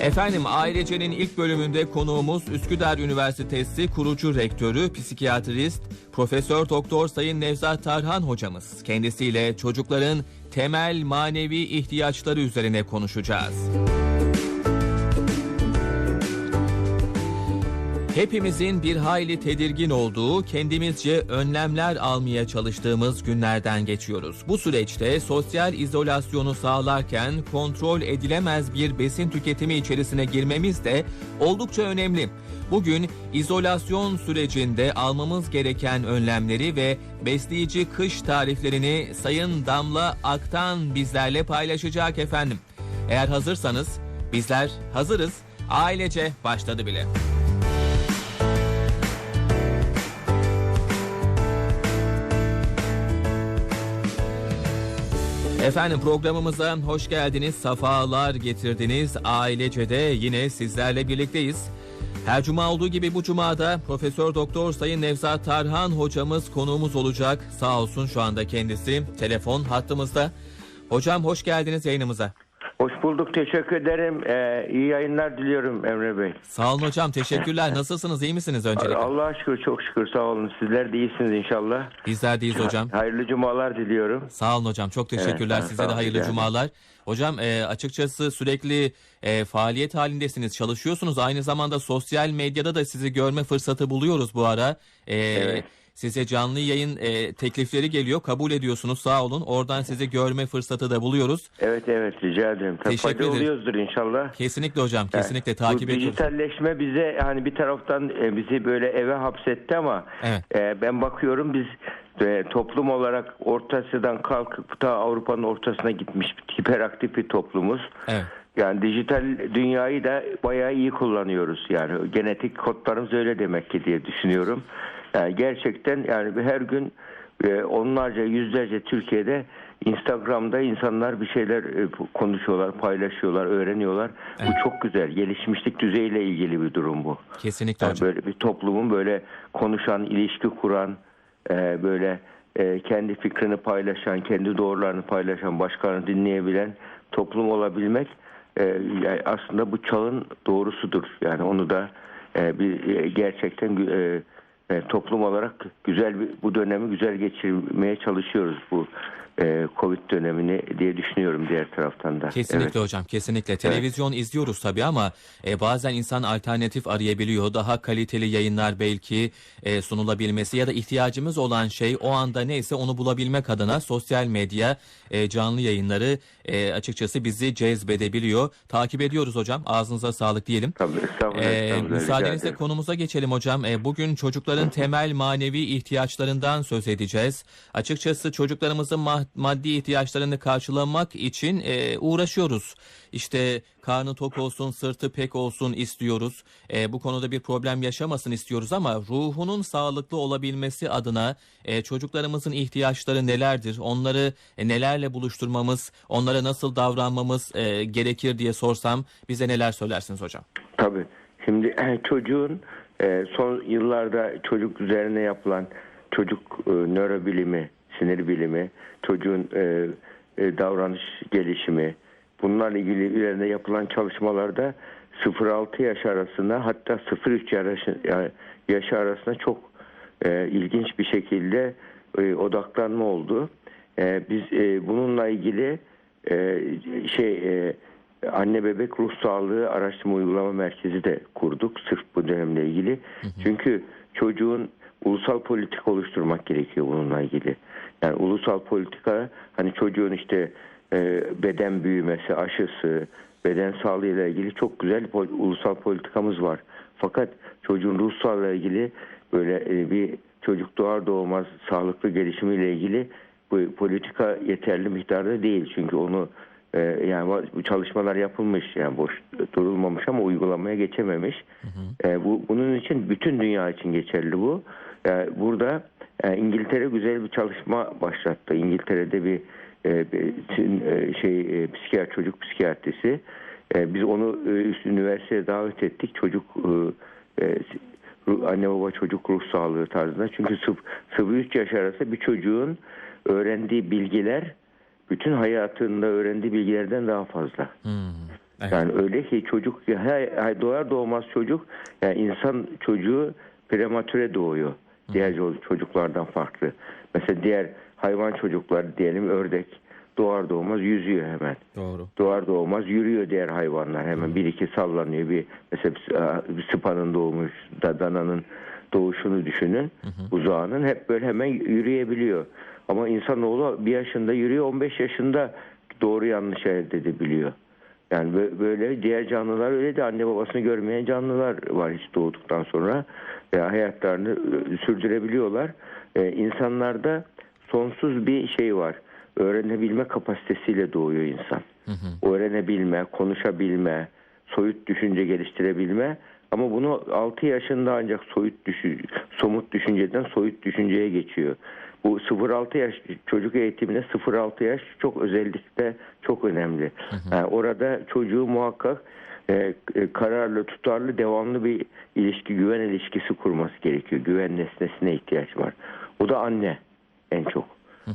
Efendim Ailece'nin ilk bölümünde konuğumuz Üsküdar Üniversitesi kurucu rektörü, psikiyatrist, Profesör Doktor Sayın Nevzat Tarhan hocamız. Kendisiyle çocukların temel manevi ihtiyaçları üzerine konuşacağız. Hepimizin bir hayli tedirgin olduğu, kendimizce önlemler almaya çalıştığımız günlerden geçiyoruz. Bu süreçte sosyal izolasyonu sağlarken kontrol edilemez bir besin tüketimi içerisine girmemiz de oldukça önemli. Bugün izolasyon sürecinde almamız gereken önlemleri ve besleyici kış tariflerini Sayın Damla Aktan bizlerle paylaşacak efendim. Eğer hazırsanız bizler hazırız. Ailece başladı bile. Efendim programımıza hoş geldiniz, safalar getirdiniz. Ailece de yine sizlerle birlikteyiz. Her cuma olduğu gibi bu cumada Profesör Doktor Sayın Nevzat Tarhan hocamız konuğumuz olacak. Sağ olsun şu anda kendisi telefon hattımızda. Hocam hoş geldiniz yayınımıza. Hoş bulduk. Teşekkür ederim. Ee, iyi yayınlar diliyorum Emre Bey. Sağ olun hocam teşekkürler. Nasılsınız iyi misiniz öncelikle? Allah'a şükür çok şükür sağ olun. Sizler de iyisiniz inşallah. Bizler deyiz hocam. Hayırlı cumalar diliyorum. Sağ olun hocam. Çok teşekkürler. Evet, Size de hayırlı ederim. cumalar. Hocam e, açıkçası sürekli e, faaliyet halindesiniz, çalışıyorsunuz. Aynı zamanda sosyal medyada da sizi görme fırsatı buluyoruz bu ara. E, Evet. Size canlı yayın e, teklifleri geliyor. Kabul ediyorsunuz. Sağ olun. Oradan sizi görme fırsatı da buluyoruz. Evet evet rica ederim. Tabii Teşekkür fayda ederim. oluyoruzdur inşallah. Kesinlikle hocam. Kesinlikle Bu takip ediyoruz. dijitalleşme bize hani bir taraftan e, bizi böyle eve hapsetti ama Evet. e, ben bakıyorum biz e, toplum olarak Orta Asya'dan kalkıp da Avrupa'nın ortasına gitmiş hiperaktif bir toplumuz. Evet. Yani dijital dünyayı da bayağı iyi kullanıyoruz. Yani genetik kodlarımız öyle demek ki diye düşünüyorum. Yani gerçekten yani her gün e, onlarca yüzlerce Türkiye'de Instagram'da insanlar bir şeyler e, konuşuyorlar, paylaşıyorlar, öğreniyorlar. Bu çok güzel. Gelişmişlik düzeyiyle ilgili bir durum bu. Kesinlikle Yani hocam. böyle bir toplumun böyle konuşan, ilişki kuran, e, böyle kendi fikrini paylaşan, kendi doğrularını paylaşan, başkalarını dinleyebilen toplum olabilmek aslında bu çağın doğrusudur. Yani onu da bir gerçekten toplum olarak güzel bir, bu dönemi güzel geçirmeye çalışıyoruz bu Covid dönemini diye düşünüyorum diğer taraftan da. Kesinlikle Evet. hocam kesinlikle. Televizyon izliyoruz tabii ama e, bazen insan alternatif arayabiliyor. Daha kaliteli yayınlar belki e, sunulabilmesi ya da ihtiyacımız olan şey o anda neyse onu bulabilmek adına sosyal medya e, canlı yayınları e, açıkçası bizi cezbedebiliyor. Takip ediyoruz hocam. Ağzınıza sağlık diyelim. Tabii, estağfurullah, Ee, estağfurullah, müsaadenizle konumuza geçelim hocam. Ee, bugün çocukların temel manevi ihtiyaçlarından söz edeceğiz. Açıkçası çocuklarımızın ma- maddi ihtiyaçlarını karşılamak için e, uğraşıyoruz. İşte karnı tok olsun, sırtı pek olsun istiyoruz. E, bu konuda bir problem yaşamasın istiyoruz ama ruhunun sağlıklı olabilmesi adına e, çocuklarımızın ihtiyaçları nelerdir? Onları e, nelerle buluşturmamız, onlara nasıl davranmamız e, gerekir diye sorsam bize neler söylersiniz hocam? Tabii. Şimdi çocuğun e, son yıllarda çocuk üzerine yapılan çocuk e, nörobilimi, sinir bilimi, çocuğun e, e, davranış gelişimi, bunlarla ilgili üzerine yapılan çalışmalarda 0-6 yaş arasında hatta 0-3 yaş, yaş arasında çok e, ilginç bir şekilde e, odaklanma oldu. E, biz e, bununla ilgili e, şey e, anne bebek ruh sağlığı araştırma uygulama merkezi de kurduk sırf bu dönemle ilgili. Çünkü çocuğun ulusal politika oluşturmak gerekiyor bununla ilgili. Yani ulusal politika hani çocuğun işte e, beden büyümesi, aşısı, beden sağlığı ile ilgili çok güzel ulusal politikamız var. Fakat çocuğun ruh sağlığı ile ilgili böyle e, bir çocuk doğar doğmaz sağlıklı gelişimiyle ilgili bu politika yeterli miktarda değil. Çünkü onu e, yani bu çalışmalar yapılmış yani boş durulmamış ama uygulamaya geçememiş. E, bu bunun için bütün dünya için geçerli bu. E, burada e, İngiltere güzel bir çalışma başlattı. İngiltere'de bir, e, şey psikiyatri çocuk psikiyatrisi. Biz onu üst üniversiteye davet ettik. Çocuk anne baba çocuk ruh sağlığı tarzında. Çünkü 0-3 yaş arası bir çocuğun öğrendiği bilgiler bütün hayatında öğrendiği bilgilerden daha fazla. Hmm. Evet. Yani öyle ki çocuk doğar doğmaz çocuk yani insan çocuğu prematüre doğuyor. Diğer çocuklardan farklı. Mesela diğer hayvan çocukları diyelim ördek doğar doğmaz yüzüyor hemen. Doğru. Doğar doğmaz yürüyor diğer hayvanlar hemen bir iki sallanıyor bir mesela bir sıpanın doğmuş da dananın doğuşunu düşünün uzağının hep böyle hemen yürüyebiliyor. Ama insanoğlu bir yaşında yürüyor 15 yaşında doğru yanlış elde edebiliyor. Yani böyle diğer canlılar öyle de anne babasını görmeyen canlılar var hiç doğduktan sonra veya hayatlarını sürdürebiliyorlar. Ee, insanlarda sonsuz bir şey var. Öğrenebilme kapasitesiyle doğuyor insan. Hı hı. Öğrenebilme, konuşabilme, soyut düşünce geliştirebilme ama bunu 6 yaşında ancak soyut düşü, somut düşünceden soyut düşünceye geçiyor. Bu 0-6 yaş çocuk eğitiminde 0-6 yaş çok özellikle çok önemli. Yani orada çocuğu muhakkak e, e, kararlı, tutarlı, devamlı bir ilişki, güven ilişkisi kurması gerekiyor. Güven nesnesine ihtiyaç var. O da anne en çok.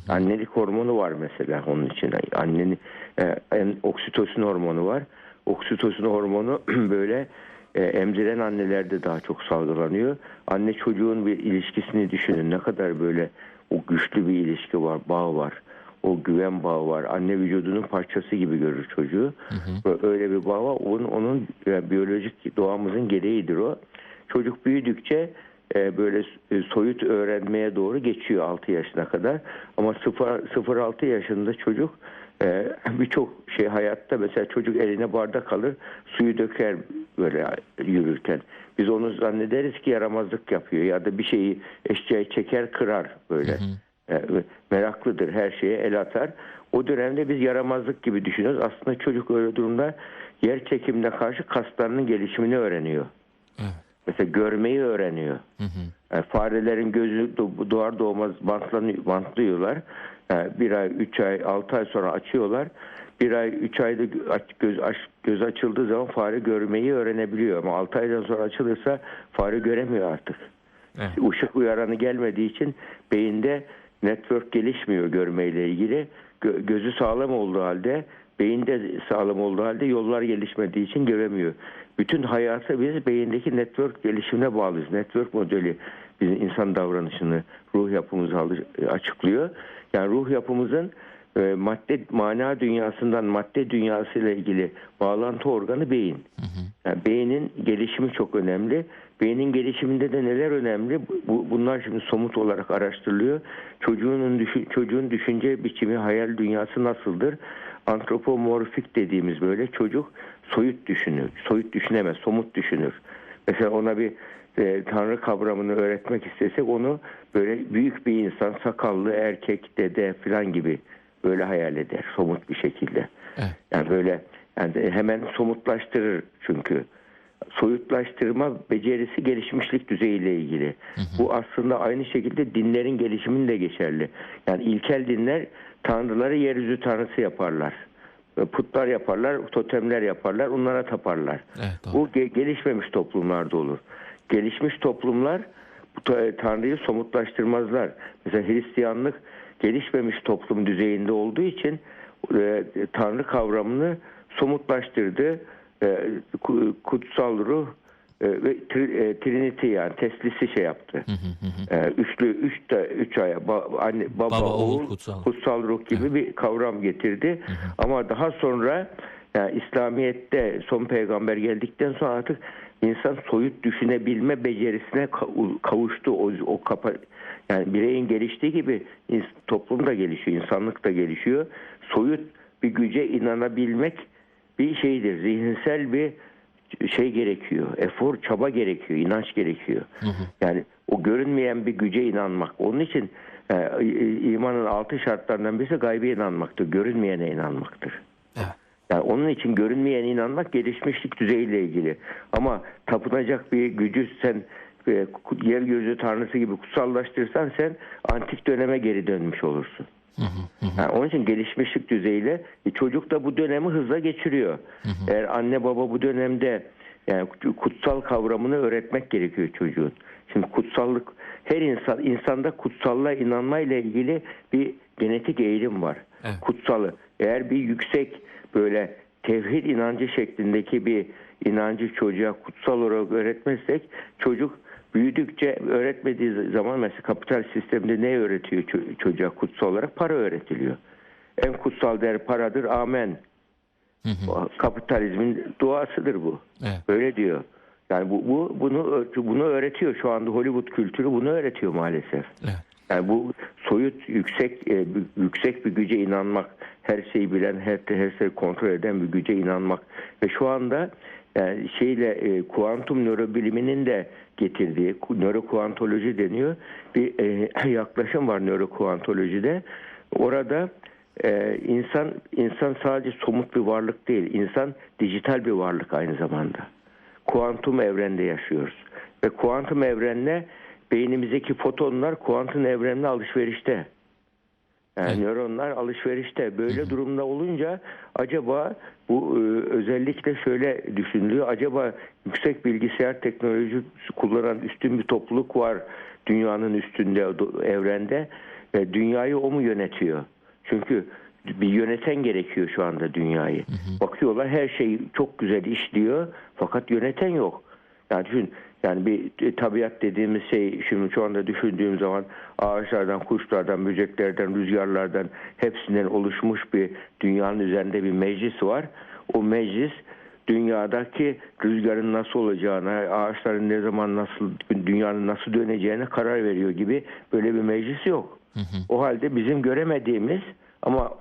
Annelik hormonu var mesela onun için. Annenin e, en oksitosin hormonu var. Oksitosin hormonu böyle e, emziren annelerde daha çok salgılanıyor. Anne çocuğun bir ilişkisini düşünün. Ne kadar böyle o güçlü bir ilişki var, bağ var. O güven bağı var. Anne vücudunun parçası gibi görür çocuğu. Hı hı. Öyle bir bağ var. Onun, onun yani biyolojik doğamızın gereğidir o. Çocuk büyüdükçe e, böyle e, soyut öğrenmeye doğru geçiyor 6 yaşına kadar. Ama 0-6 yaşında çocuk e, birçok şey hayatta mesela çocuk eline bardak alır suyu döker böyle yürürken. Biz onu zannederiz ki yaramazlık yapıyor ya da bir şeyi eşyayı çeker kırar böyle. Hı hı. meraklıdır her şeye el atar. O dönemde biz yaramazlık gibi düşünüyoruz. Aslında çocuk öyle durumda yer çekimine karşı kaslarının gelişimini öğreniyor. Evet. Mesela görmeyi öğreniyor. Hı hı. Yani farelerin gözü doğar doğmaz bantlıyorlar. Yani bir ay, üç ay, altı ay sonra açıyorlar. Bir ay, üç ayda göz, göz açıldığı zaman fare görmeyi öğrenebiliyor. Ama altı aydan sonra açılırsa fare göremiyor artık. Evet. Işık uyaranı gelmediği için beyinde network gelişmiyor görmeyle ilgili. Gö- gözü sağlam olduğu halde beyinde sağlam olduğu halde yollar gelişmediği için göremiyor. Bütün hayatı biz beyindeki network gelişimine bağlıyız. Network modeli bizim insan davranışını, ruh yapımızı açıklıyor. Yani ruh yapımızın e, madde mana dünyasından madde dünyasıyla ilgili bağlantı organı beyin. Yani beynin gelişimi çok önemli. Beynin gelişiminde de neler önemli? Bu, bunlar şimdi somut olarak araştırılıyor. Çocuğun düşün, çocuğun düşünce biçimi, hayal dünyası nasıldır? Antropomorfik dediğimiz böyle çocuk soyut düşünür. Soyut düşünemez, somut düşünür. Mesela ona bir e, tanrı kavramını öğretmek istesek onu böyle büyük bir insan, sakallı, erkek, dede falan gibi böyle hayal eder somut bir şekilde. Evet. Yani böyle yani hemen somutlaştırır çünkü. Soyutlaştırma becerisi gelişmişlik düzeyiyle ilgili. Hı hı. Bu aslında aynı şekilde dinlerin gelişiminde geçerli. Yani ilkel dinler tanrıları yeryüzü tanrısı yaparlar. Putlar yaparlar, totemler yaparlar, onlara taparlar. Evet, Bu gelişmemiş toplumlarda olur. Gelişmiş toplumlar bu Tanrı'yı somutlaştırmazlar. Mesela Hristiyanlık gelişmemiş toplum düzeyinde olduğu için e, Tanrı kavramını somutlaştırdı. E, kutsal ruh e, ve tri, Trinity yani teslisi şey yaptı. e, üçlü üç de üç aya ba, anne baba, baba oğul kutsal. kutsal ruh gibi bir kavram getirdi. Hı hı. Ama daha sonra yani İslamiyet'te son peygamber geldikten sonra artık insan soyut düşünebilme becerisine kavuştu. O, o kapa, yani bireyin geliştiği gibi toplum da gelişiyor, insanlık da gelişiyor. Soyut bir güce inanabilmek bir şeydir. Zihinsel bir şey gerekiyor. Efor, çaba gerekiyor, inanç gerekiyor. Hı hı. Yani o görünmeyen bir güce inanmak. Onun için e, imanın altı şartlarından birisi gaybe inanmaktır. Görünmeyene inanmaktır. Yani onun için görünmeyene inanmak gelişmişlik düzeyiyle ilgili. Ama tapınacak bir gücü sen e, yer gözü tanrısı gibi kutsallaştırırsan sen antik döneme geri dönmüş olursun. Yani onun için gelişmişlik düzeyiyle e, çocuk da bu dönemi hızla geçiriyor. Eğer anne baba bu dönemde yani kutsal kavramını öğretmek gerekiyor çocuğun. Şimdi kutsallık her insan insanda kutsallığa inanmayla ilgili bir genetik eğilim var. Evet. Kutsalı. Eğer bir yüksek böyle tevhid inancı şeklindeki bir inancı çocuğa kutsal olarak öğretmezsek çocuk büyüdükçe öğretmediği zaman mesela kapital sistemde ne öğretiyor ço- çocuğa kutsal olarak? Para öğretiliyor. En kutsal değer paradır. Amen. Kapitalizmin duasıdır bu. Evet. Böyle diyor. Yani bu, bu bunu bunu öğretiyor şu anda Hollywood kültürü bunu öğretiyor maalesef. Evet. Yani bu soyut yüksek e, yüksek bir güce inanmak, her şeyi bilen, her her şeyi kontrol eden bir güce inanmak ve şu anda yani şeyle e, kuantum nörobiliminin de getirdiği ku- nörokuantoloji deniyor bir e, yaklaşım var nörokuantolojide. Orada e, insan insan sadece somut bir varlık değil, insan dijital bir varlık aynı zamanda. Kuantum evrende yaşıyoruz ve kuantum evrenle beynimizdeki fotonlar kuantum evrenle alışverişte. Yani nöronlar alışverişte. Böyle durumda olunca acaba bu e, özellikle şöyle düşünülüyor. Acaba yüksek bilgisayar teknolojisi kullanan üstün bir topluluk var dünyanın üstünde evrende. ve dünyayı o mu yönetiyor? Çünkü bir yöneten gerekiyor şu anda dünyayı. Bakıyorlar her şey çok güzel işliyor fakat yöneten yok. Yani düşün yani bir e, tabiat dediğimiz şey şimdi şu anda düşündüğüm zaman ağaçlardan, kuşlardan, böceklerden, rüzgarlardan hepsinden oluşmuş bir dünyanın üzerinde bir meclis var. O meclis dünyadaki rüzgarın nasıl olacağına, ağaçların ne zaman nasıl, dünyanın nasıl döneceğine karar veriyor gibi böyle bir meclis yok. O halde bizim göremediğimiz ama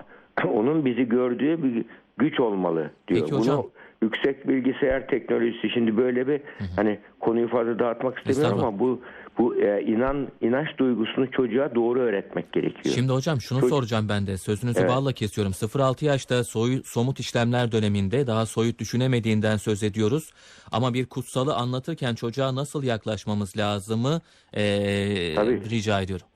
onun bizi gördüğü bir güç olmalı diyor. Peki hocam. Bunu yüksek bilgisayar teknolojisi şimdi böyle bir hani konuyu fazla dağıtmak istemiyorum ama bu bu e, inan inanç duygusunu çocuğa doğru öğretmek gerekiyor. Şimdi hocam şunu Çocuk- soracağım ben de. Sözünüzü Evet. balla kesiyorum. 0-6 yaşta soyu, somut işlemler döneminde daha soyut düşünemediğinden söz ediyoruz. Ama bir kutsalı anlatırken çocuğa nasıl yaklaşmamız lazımı Tabii. rica ediyorum.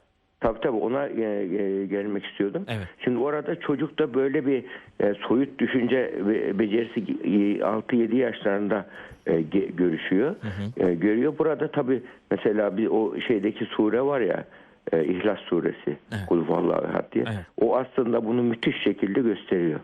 Tabii tabii ona e, e, gelmek istiyordum. Evet. Şimdi orada çocukta böyle bir e, soyut düşünce becerisi e, 6-7 yaşlarında e, ge- görüşüyor. E, görüyor. Burada tabii mesela bir o şeydeki sure var ya e, İhlas suresi. Evet. Kul vallahu ehad diye. Evet. O aslında bunu müthiş şekilde gösteriyor.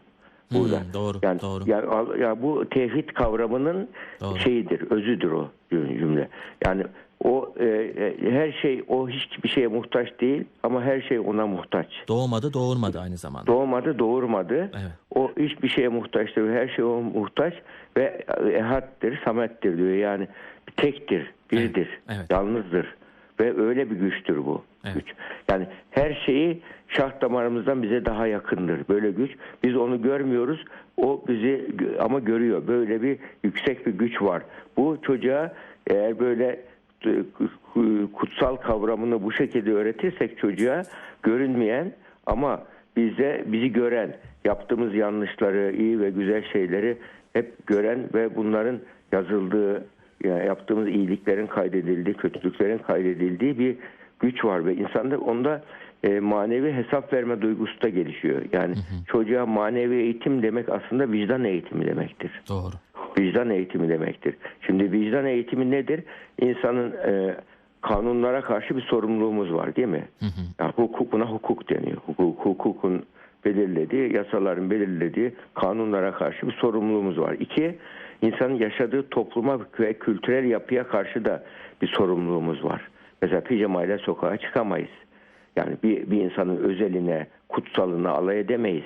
Burada. Hmm, doğru, yani, doğru. Yani, al- ya bu tevhid kavramının Doğru. şeyidir, özüdür o cümle. Yani o e, e, her şey o hiçbir şeye muhtaç değil ama her şey ona muhtaç. Doğmadı doğurmadı aynı zamanda. Doğmadı, doğurmadı. Evet. O hiçbir şeye muhtaçtır. Her şey o muhtaç ve ehaddir, samettir diyor. Yani tektir, birdir, Evet, evet. yalnızdır ve öyle bir güçtür bu Evet. güç. Yani her şeyi şah damarımızdan bize daha yakındır. Böyle güç. Biz onu görmüyoruz. O bizi ama görüyor. Böyle bir yüksek bir güç var. Bu çocuğa eğer böyle kutsal kavramını bu şekilde öğretirsek çocuğa görünmeyen ama bize bizi gören, yaptığımız yanlışları, iyi ve güzel şeyleri hep gören ve bunların yazıldığı, yani yaptığımız iyiliklerin kaydedildiği, kötülüklerin kaydedildiği bir güç var ve insanda onda e, manevi hesap verme duygusu da gelişiyor. Yani çocuğa manevi eğitim demek aslında vicdan eğitimi demektir Doğru. Vicdan eğitimi demektir. Şimdi vicdan eğitimi nedir? İnsanın e, kanunlara karşı bir sorumluluğumuz var değil mi? Yani hukuk buna hukuk deniyor. Hukuk, hukukun belirlediği, yasaların belirlediği kanunlara karşı bir sorumluluğumuz var. İki, insanın yaşadığı topluma ve kültürel yapıya karşı da bir sorumluluğumuz var. Mesela pijamayla sokağa çıkamayız. Yani bir, bir insanın özeline, kutsalına alay edemeyiz.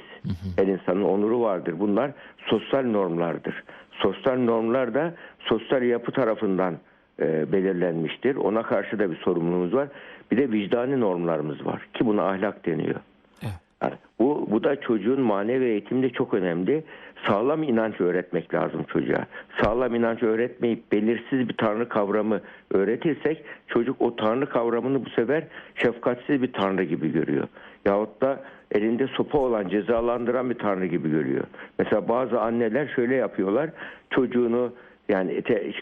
Her insanın onuru vardır. Bunlar sosyal normlardır. Sosyal normlar da sosyal yapı tarafından e, belirlenmiştir. Ona karşı da bir sorumluluğumuz var. Bir de vicdani normlarımız var ki buna ahlak deniyor. Evet. Yani bu, bu da çocuğun manevi eğitimde çok önemli. Sağlam inanç öğretmek lazım çocuğa. Sağlam inanç öğretmeyip belirsiz bir tanrı kavramı öğretirsek çocuk o tanrı kavramını bu sefer şefkatsiz bir tanrı gibi görüyor. Yahut da elinde sopa olan cezalandıran bir tanrı gibi görüyor. Mesela bazı anneler şöyle yapıyorlar. Çocuğunu yani te,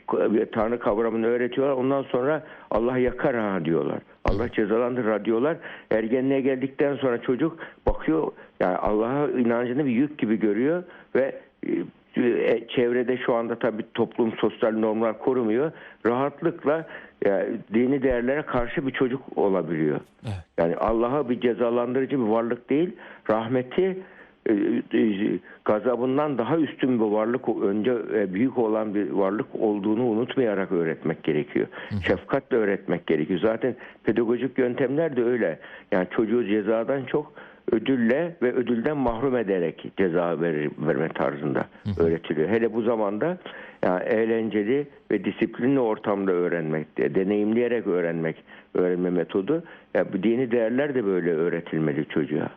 Tanrı kavramını öğretiyorlar. Ondan sonra Allah yakar ha diyorlar. Allah cezalandırır diyorlar. Ergenliğe geldikten sonra çocuk bakıyor yani Allah'a inancını bir yük gibi görüyor ve e, çevrede şu anda tabii toplum sosyal normlar korumuyor. Rahatlıkla yani dini değerlere karşı bir çocuk olabiliyor. Evet. Yani Allah'a bir cezalandırıcı bir varlık değil, rahmeti e, e, gazabından daha üstün bir varlık önce e, büyük olan bir varlık olduğunu unutmayarak öğretmek gerekiyor. Şefkatle öğretmek gerekiyor. Zaten pedagojik yöntemler de öyle. Yani çocuğu cezadan çok ödülle ve ödülden mahrum ederek ceza verir, verme tarzında öğretiliyor. Hele bu zamanda yani eğlenceli ve disiplinli ortamda öğrenmek, de, deneyimleyerek öğrenmek öğrenme metodu. Ya bu dini değerler de böyle öğretilmeli çocuğa.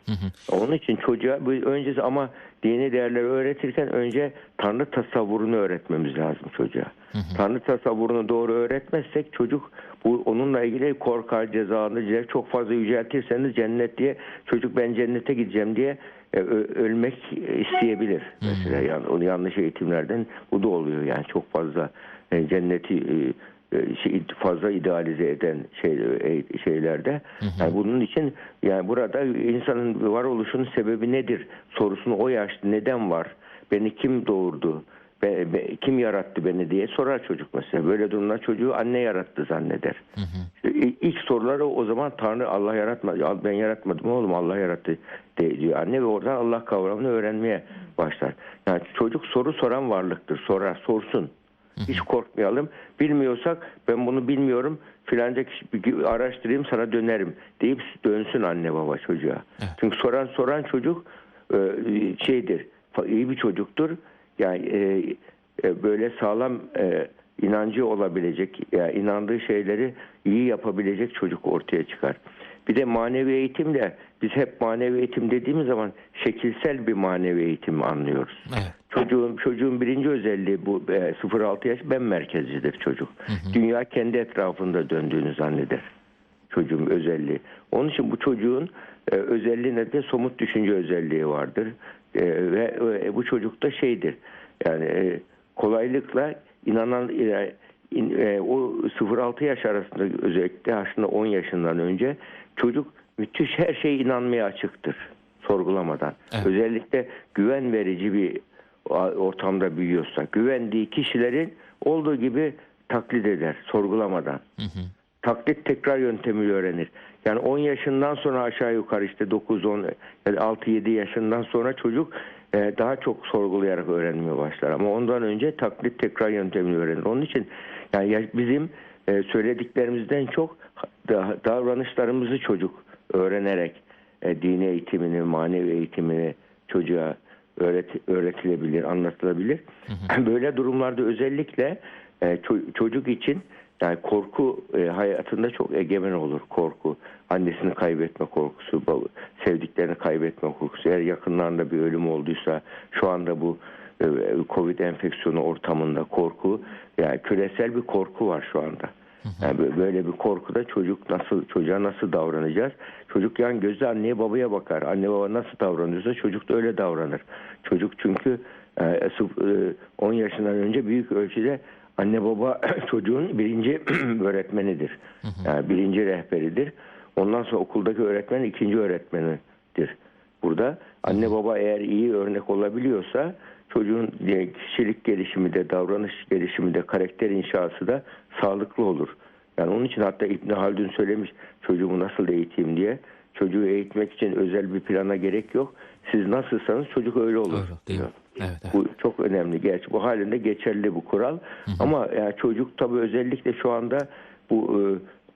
Onun için çocuğa öncesi ama dini değerleri öğretirken önce Tanrı tasavvurunu öğretmemiz lazım çocuğa. Tanrı tasavvurunu doğru öğretmezsek çocuk bu onunla ilgili korkar, cezalandırır. Çok fazla yüceltirseniz cennet diye çocuk ben cennete gideceğim diye e, ölmek isteyebilir. Mesela yani onu yanlış eğitimlerden bu da oluyor yani çok fazla e, cenneti e, şey, fazla idealize eden şey, şeylerde. Yani bunun için yani burada insanın varoluşunun sebebi nedir sorusunu o yaşta neden var? Beni kim doğurdu? Be- be- kim yarattı beni diye sorar çocuk mesela. Böyle durumda çocuğu anne yarattı zanneder. İşte i- İlk soruları o zaman Tanrı Allah yaratmadı. Ya Ben yaratmadım oğlum Allah yarattı diyor anne ve oradan Allah kavramını öğrenmeye başlar. Yani çocuk soru soran varlıktır. Sorar, sorsun. Hiç korkmayalım. Bilmiyorsak ben bunu bilmiyorum filanca kişi araştırayım sana dönerim deyip dönsün anne baba çocuğa. Çünkü soran soran çocuk e, şeydir iyi bir çocuktur. Yani e, e, böyle sağlam e, inancı olabilecek, yani inandığı şeyleri iyi yapabilecek çocuk ortaya çıkar. Bir de manevi eğitimle biz hep manevi eğitim dediğimiz zaman şekilsel bir manevi eğitim anlıyoruz. Evet. Çocuğun çocuğun birinci özelliği bu e, 0-6 yaş ben merkezcidir çocuk. Dünya kendi etrafında döndüğünü zanneder. Çocuğun özelliği. Onun için bu çocuğun e, özelliği nedir? Somut düşünce özelliği vardır. E, ve e, bu çocukta şeydir. Yani e, kolaylıkla inanan e, in- e, o 0-6 yaş arasında özellikle aslında 10 yaşından önce çocuk müthiş her şeye inanmaya açıktır sorgulamadan. Evet. Özellikle güven verici bir ortamda büyüyorsa güvendiği kişilerin olduğu gibi taklit eder sorgulamadan. Taklit tekrar yöntemiyle öğrenir. Yani 10 yaşından sonra aşağı yukarı işte 9 10 yani 6 7 yaşından sonra çocuk e, daha çok sorgulayarak öğrenmeye başlar ama ondan önce taklit tekrar yöntemiyle öğrenir. Onun için yani ya- bizim e, söylediklerimizden çok da- davranışlarımızı çocuk öğrenerek e, dini eğitimini, manevi eğitimini çocuğa öğret, öğretilebilir, anlatılabilir. Böyle durumlarda özellikle ço- çocuk için yani korku e, hayatında çok egemen olur korku. Annesini kaybetme korkusu, sevdiklerini kaybetme korkusu. Eğer yakınlarında bir ölüm olduysa şu anda bu e, Covid enfeksiyonu ortamında korku yani küresel bir korku var şu anda. Yani bö- böyle bir korkuda çocuk nasıl çocuğa nasıl davranacağız? Çocuk yan gözle anneye babaya bakar. Anne baba nasıl davranıyorsa çocuk da öyle davranır. Çocuk çünkü e, sıf- e, 10 yaşından önce büyük ölçüde anne baba çocuğun birinci öğretmenidir. Yani birinci rehberidir. Ondan sonra okuldaki öğretmen ikinci öğretmenidir. Burada anne baba eğer iyi örnek olabiliyorsa çocuğun kişilik gelişimi de davranış gelişimi de karakter inşası da sağlıklı olur. Yani onun için hatta İbn Haldun söylemiş çocuğumu nasıl eğiteyim diye. Çocuğu eğitmek için özel bir plana gerek yok. Siz nasılsanız çocuk öyle olur. Doğru, değil mi? Evet, evet. Bu çok önemli. Gerçi bu halinde geçerli bu kural. Ama yani çocuk tabii özellikle şu anda bu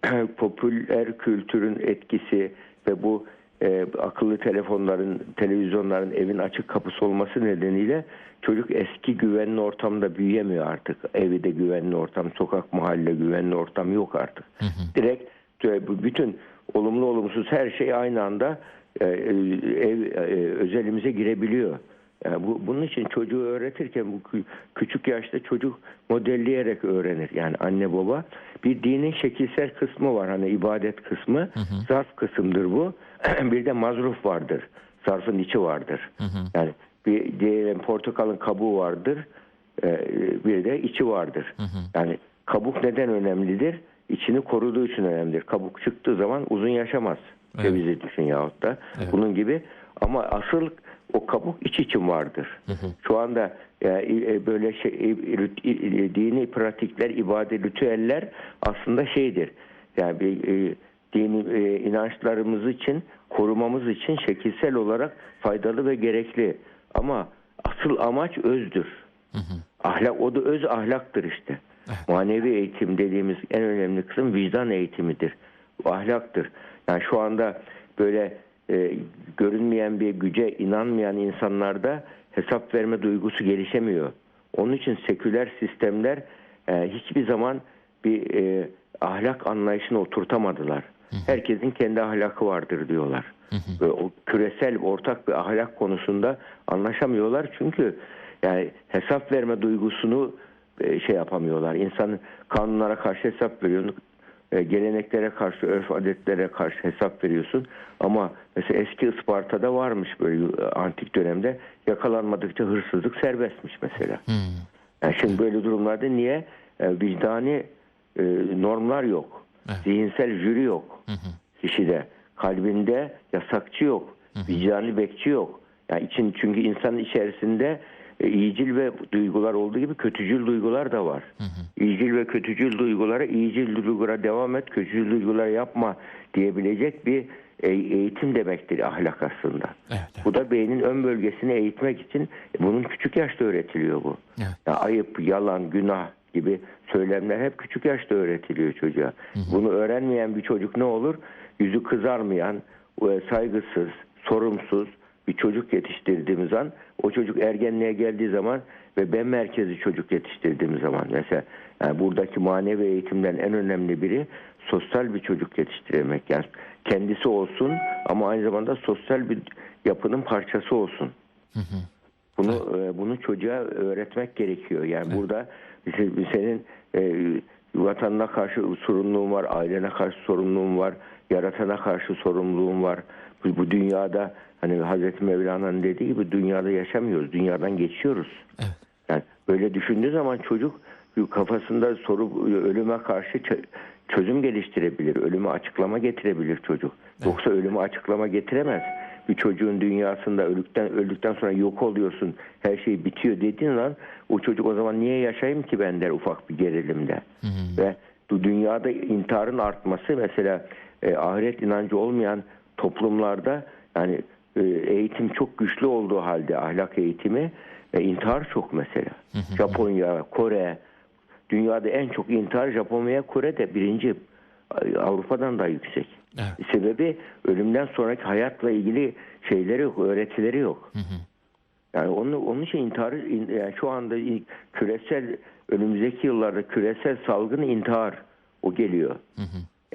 e, popüler kültürün etkisi ve bu e, akıllı telefonların, televizyonların evin açık kapısı olması nedeniyle çocuk eski güvenli ortamda büyüyemiyor artık. Evi de güvenli ortam, sokak mahalle güvenli ortam yok artık. Direkt e, bu bütün olumlu olumsuz her şey aynı anda e, e, ev e, özelimize girebiliyor. Yani bu, bunun için çocuğu öğretirken bu kü- küçük yaşta çocuk modelleyerek öğrenir. Yani anne baba bir dinin şekilsel kısmı var hani ibadet kısmı zarf kısımdır bu. bir de mazruf vardır. Zarfın içi vardır. Yani bir diyelim portakalın kabuğu vardır. e, Bir de içi vardır. Yani kabuk neden önemlidir? İçini koruduğu için önemlidir. Kabuk çıktığı zaman uzun yaşamaz. Evet. Cevizi düşün yahut da. Evet. Bunun gibi ama asıl o kabuk iç için vardır. Şu anda e, e, böyle şey e, dini pratikler, ibadet, ritüeller aslında şeydir. Yani bir e, dini e, inançlarımız için korumamız için şekilsel olarak faydalı ve gerekli. Ama asıl amaç özdür. Ahlak o da öz ahlaktır işte. Manevi eğitim dediğimiz en önemli kısım vicdan eğitimidir. Ahlaktır. Yani şu anda böyle e, görünmeyen bir güce inanmayan insanlarda hesap verme duygusu gelişemiyor. Onun için seküler sistemler e, hiçbir zaman bir e, ahlak anlayışını oturtamadılar. Herkesin kendi ahlakı vardır diyorlar. Ve o küresel ortak bir ahlak konusunda anlaşamıyorlar çünkü yani hesap verme duygusunu e, şey yapamıyorlar. İnsanın kanunlara karşı hesap veriyor. E, geleneklere karşı, örf adetlere karşı hesap veriyorsun. Ama mesela eski Isparta'da varmış böyle e, antik dönemde. Yakalanmadıkça hırsızlık serbestmiş mesela. Yani şimdi böyle durumlarda niye? E, vicdani normlar yok, zihinsel jüri yok kişide, kalbinde yasakçı yok, vicdani bekçi yok. Yani için çünkü insanın içerisinde iyicil ve duygular olduğu gibi kötücül duygular da var. İyicil ve kötücül duygulara, iyicil duygulara devam et, kötücül duygulara yapma diyebilecek bir e- eğitim demektir ahlak aslında. Evet, evet. Bu da beynin ön bölgesini eğitmek için e, bunun küçük yaşta öğretiliyor bu. Evet. Ya ayıp, yalan, günah gibi söylemler hep küçük yaşta öğretiliyor çocuğa. Bunu öğrenmeyen bir çocuk ne olur? Yüzü kızarmayan, e, saygısız, sorumsuz bir çocuk yetiştirdiğimiz an o çocuk ergenliğe geldiği zaman ve ben merkezi çocuk yetiştirdiğimiz zaman mesela yani buradaki manevi eğitimden en önemli biri sosyal bir çocuk yetiştirmek. Yani kendisi olsun ama aynı zamanda sosyal bir yapının parçası olsun. Bunu e, bunu çocuğa öğretmek gerekiyor. Yani burada se- senin e, vatanına karşı sorumluluğun var, ailene karşı sorumluluğun var, yaratana karşı sorumluluğun var. Bu, dünyada hani Hazreti Mevlana'nın dediği gibi dünyada yaşamıyoruz, dünyadan geçiyoruz. Evet. Yani böyle düşündüğü zaman çocuk kafasında soru ölüme karşı çözüm geliştirebilir, ölümü açıklama getirebilir çocuk. Yoksa ölümü açıklama getiremez. Bir çocuğun dünyasında öldükten öldükten sonra yok oluyorsun, her şey bitiyor dediğin an o çocuk o zaman niye yaşayayım ki ben der ufak bir gerilimde. Ve bu dünyada intiharın artması mesela e, ahiret inancı olmayan toplumlarda yani e, eğitim çok güçlü olduğu halde ahlak eğitimi e, intihar çok mesela. Japonya, Kore dünyada en çok intihar Japonya, Kore'de birinci Avrupa'dan da yüksek. Evet. Sebebi ölümden sonraki hayatla ilgili şeyleri yok, öğretileri yok. Yani onun, onun için intihar, in- yani şu anda küresel önümüzdeki yıllarda küresel salgın intihar o geliyor.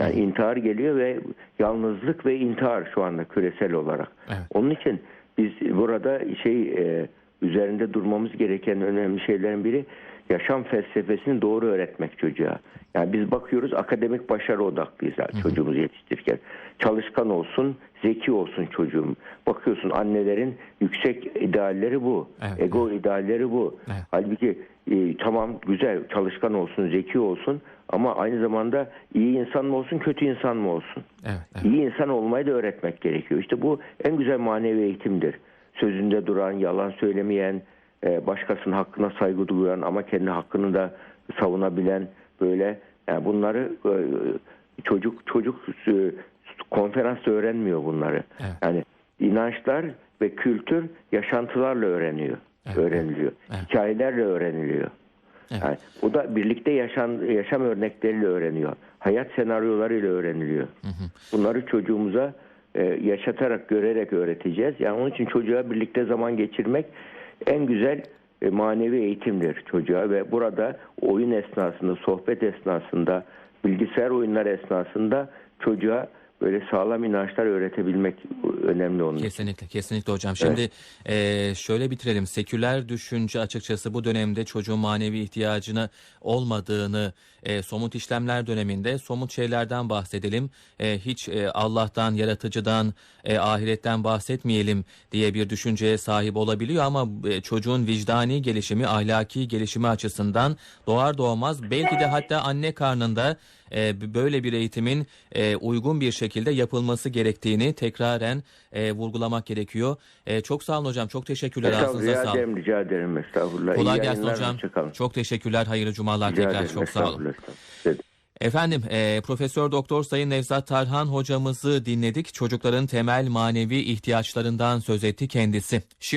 Yani intihar geliyor ve yalnızlık ve intihar şu anda küresel olarak. Evet. Onun için biz burada şey e, üzerinde durmamız gereken önemli şeylerin biri yaşam felsefesini doğru öğretmek çocuğa. Yani biz bakıyoruz akademik başarı odaklıyız yani çocuğumuzu yetiştirirken. Çalışkan olsun, zeki olsun çocuğum. Bakıyorsun annelerin yüksek idealleri bu. Evet, Ego idealleri bu. Evet. Halbuki e, tamam güzel çalışkan olsun, zeki olsun ama aynı zamanda iyi insan mı olsun, kötü insan mı olsun? Evet, evet. İyi insan olmayı da öğretmek gerekiyor. İşte bu en güzel manevi eğitimdir. Sözünde duran, yalan söylemeyen, e, başkasının hakkına saygı duyan ama kendi hakkını da savunabilen böyle yani bunları e, çocuk çocuk e, konferansta öğrenmiyor bunları. Evet. Yani inançlar ve kültür yaşantılarla öğreniyor. Evet. Öğreniliyor. Evet. Hikayelerle öğreniliyor. Evet. Yani o da birlikte yaşam, yaşam örnekleriyle öğreniyor. Hayat senaryolarıyla öğreniliyor. Bunları çocuğumuza e, yaşatarak, görerek öğreteceğiz. Yani onun için çocuğa birlikte zaman geçirmek en güzel e, manevi eğitimdir çocuğa ve burada oyun esnasında, sohbet esnasında, bilgisayar oyunları esnasında çocuğa böyle sağlam inançlar öğretebilmek önemli onun. Kesinlikle, kesinlikle hocam. Şimdi eee, şöyle bitirelim. Seküler düşünce açıkçası bu dönemde çocuğun manevi ihtiyacını olmadığını eee, somut işlemler döneminde somut şeylerden bahsedelim. Eee, hiç eee, Allah'tan, yaratıcıdan, eee, ahiretten bahsetmeyelim diye bir düşünceye sahip olabiliyor ama eee, çocuğun vicdani gelişimi, ahlaki gelişimi açısından doğar doğmaz belki de hatta anne karnında e, böyle bir eğitimin e, uygun bir şekilde yapılması gerektiğini tekraren e, vurgulamak gerekiyor. E, çok sağ olun hocam. Çok teşekkürler. Estağfurullah, rica ederim, rica ederim. Estağfurullah. Kolay İyi gelsin hocam. Çok teşekkürler. Hayırlı cumalar Rica tekrar. ederim, Çok sağ olun. Efendim, e, Profesör Doktor Sayın Nevzat Tarhan hocamızı dinledik. Çocukların temel manevi ihtiyaçlarından söz etti kendisi. Şimdi